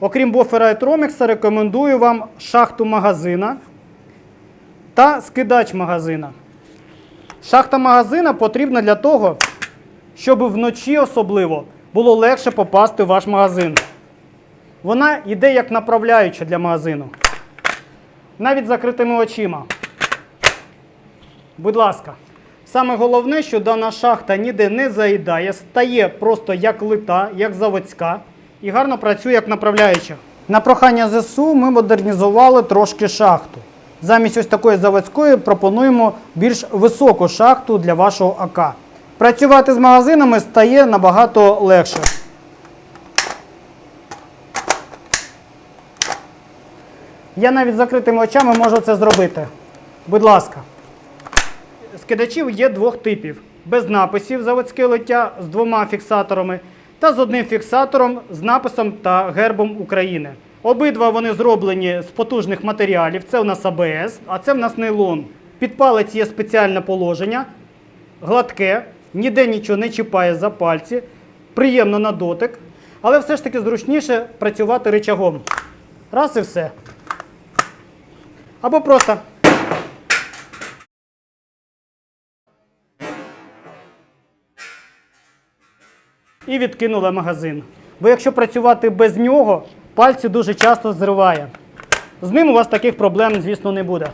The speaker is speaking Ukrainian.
Окрім буфера і тромікса, рекомендую вам шахту магазина та скидач магазина. Шахта магазина потрібна для того, щоб вночі особливо було легше попасти в ваш магазин. Вона йде як направляюча для магазину. Навіть закритими очима. Будь ласка. Саме головне, що дана шахта ніде не заїдає, стає просто як лита, як заводська і гарно працює як направляюча. На прохання ЗСУ ми модернізували трошки шахту. Замість ось такої заводської пропонуємо більш високу шахту для вашого АК. Працювати з магазинами стає набагато легше. Я навіть закритими очами можу це зробити. Будь ласка. Скидачів є двох типів: без написів заводське лиття з двома фіксаторами та з одним фіксатором з написом та гербом України. Обидва вони зроблені з потужних матеріалів. Це у нас АБС, а це в нас нейлон. Під палець є спеціальне положення, гладке, ніде нічого не чіпає за пальці, приємно на дотик, але все ж таки зручніше працювати рычагом. Раз і все. Або просто і відкинула магазин. Бо якщо працювати без нього, пальці дуже часто зриває. З ним у вас таких проблем, звісно, не буде.